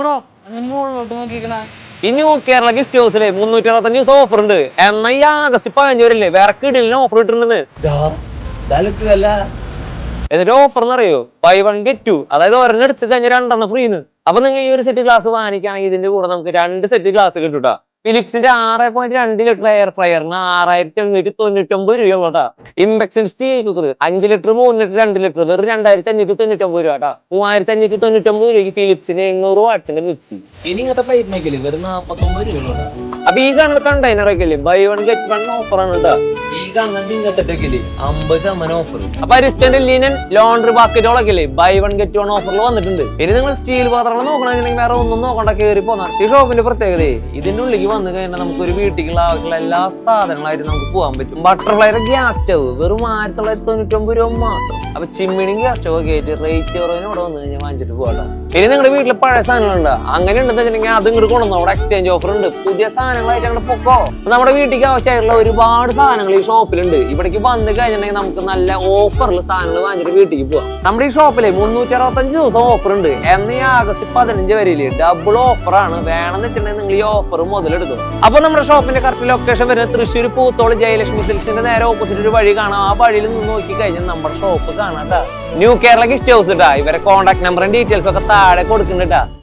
Bro ഈ Kerala gift ഹൗസിലെ മുന്നൂറ്റി അറുപത്തഞ്ച് ദിവസം ഓഫർ ഉണ്ട്. എന്നാ ഈ ആഗസ്റ്റ് പതിനഞ്ച് വരില്ലേ വേറെ കിടിലിന് ഓഫർ ഇട്ടിട്ടുണ്ടെന്ന്. എന്നിട്ട് ഓഫർ എന്ന് അറിയോ? ബൈ വൺ ഗെറ്റ് ടു അതായത് ഒരെണ്ണം എടുത്ത് കഴിഞ്ഞാൽ രണ്ടെണ്ണം ഫ്രീന്ന് അപ്പൊ നിങ്ങൾ ഈ ഒരു സെറ്റ് ഗ്ലാസ് വാങ്ങിക്കുകയാണെങ്കിൽ ഇതിന്റെ കൂടെ നമുക്ക് രണ്ട് സെറ്റ് ഗ്ലാസ് കിട്ടൂട്ടാ ഫിലിപ്സിന്റെ ആറ് പോയിന്റ് രണ്ട് ലിറ്റർ എയർ ഫ്രയറിന് ആറായിരത്തി എണ്ണൂറ്റി തൊണ്ണൂറ്റി ഒമ്പത് രൂപ കേട്ടാ ഇമ്പക്സൻ സ്റ്റീൽ കുക്കർ അഞ്ച് ലിറ്റർ മൂന്ന് ലിറ്റർ രണ്ട് ലിറ്റർ. വെറും രണ്ടായിരത്തി അഞ്ഞൂറ്റി തൊണ്ണൂറ്റി ഒമ്പത് രൂപ കേട്ടോ മൂവായിരത്തി അഞ്ഞൂറ്റി തൊണ്ണൂറ്റി ഒമ്പത് രൂപയ്ക്ക് ഫിലിപ്സിന് എണ്ണൂറ് വാട്ടിന്റെ മിക്സി ഇനി ഇങ്ങനത്തെ പൈപ്പ് മേക്കൽ വെറും നാപ്പത്തൊമ്പത് രൂപ അപ്പൊ ഈ കാണുന്ന കണ്ടെയ്നർ ഒക്കെ buy one get one offer ആണ് കേട്ടോ ഈ കാണുന്ന ഇങ്ങനത്തെ അമ്പത് ശതമാനം ഓഫർ അപ്പൊ അരിസ്റ്റന്റ് ലിനൻ ലോണ്ടറി ബാസ്കറ്റുകളൊക്കെ ഇല്ലേ? ബൈ വൺ ഗെറ്റ് വൺ ഓഫറിൽ വന്നിട്ടുണ്ട്. ഇനി നിങ്ങൾ സ്റ്റീൽ പാത്രങ്ങൾ നോക്കണമെങ്കിൽ വേറെ ഒന്നും നോക്കണ്ട. കയറി പോന്ന. ഈ ഷോപ്പിന്റെ പ്രത്യേകത ഇതിന്റെ ഉള്ളിലേക്ക് വന്നു കഴിഞ്ഞാൽ നമുക്ക് ഒരു വീട്ടിലുള്ള ആവശ്യമുള്ള എല്ലാ സാധനങ്ങളായിട്ട് നമുക്ക് പോകാൻ പറ്റും. ബട്ടർഫ്ലൈയുടെ ഗ്യാസ് സ്റ്റവ് വെറും ആയിരത്തി തൊള്ളായിരത്തി തൊണ്ണൂറ്റി ഒമ്പത് രൂപ മാത്രം. അപ്പൊ ചിമ്മിണി ഗ്യാസ് സ്റ്റവ് ഒക്കെ ആയിട്ട് റേറ്റ് കുറവിന് ഇവിടെ വന്നു കഴിഞ്ഞാൽ വാങ്ങിച്ചിട്ട് പോകട്ടെ ഇനി നിങ്ങളുടെ വീട്ടിൽ പഴയ സാധനങ്ങളുണ്ട്? അങ്ങനെ ഉണ്ടെന്ന് വെച്ചിട്ടുണ്ടെങ്കിൽ അതും ഇങ്ങോട്ട് കൊണ്ടുവന്നു. അവിടെ എക്സ്ചേഞ്ച് ഓഫർ ഉണ്ട്. പുതിയ സാധനങ്ങളായിട്ട് അങ്ങോട്ട് പൊക്കോ. നമ്മുടെ വീട്ടിലേക്ക് ആവശ്യമായിട്ടുള്ള ഒരുപാട് സാധനങ്ങൾ ഈ ഷോപ്പിലുണ്ട് ഇവിടേക്ക് വന്നു കഴിഞ്ഞിട്ടുണ്ടെങ്കിൽ നമുക്ക് നല്ല ഓഫറിൽ സാധനങ്ങൾ വാങ്ങിച്ചിട്ട് വീട്ടിലേക്ക് പോവാം നമ്മുടെ ഈ ഷോപ്പിലെ മുന്നൂറ്റി അറുപത്തഞ്ച് ദിവസം ഓഫർ ഉണ്ട്. എന്നീ ആഗസ്റ്റ് പതിനഞ്ച് വരെയിൽ ഡബിൾ ഓഫർ ആണ്. വേണമെന്ന് വെച്ചിട്ടുണ്ടെങ്കിൽ നിങ്ങൾ ഈ ഓഫർ മുതലെടുക്കും അപ്പൊ നമ്മുടെ ഷോപ്പിന്റെ കറക്റ്റ് ലൊക്കേഷൻ വരുന്നത് തൃശ്ശൂർ പൂത്തോൾ ജയലക്ഷ്മി സിൽസിന്റെ നേരെ ഓപ്പോസിറ്റ് ഒരു വഴി കാണാം. ആ വഴിയിൽ നിന്ന് നോക്കി കഴിഞ്ഞാൽ നമ്മുടെ ഷോപ്പ് കാണാം ന്യൂ കേരള ഗിഫ്റ്റ് ഹൗസ് ഇട്ടാ ഇവരെ കോൺടാക്ട് നമ്പറും ഡീറ്റെയിൽസ് ഒക്കെ താഴെ കൊടുക്കുന്നുണ്ടാ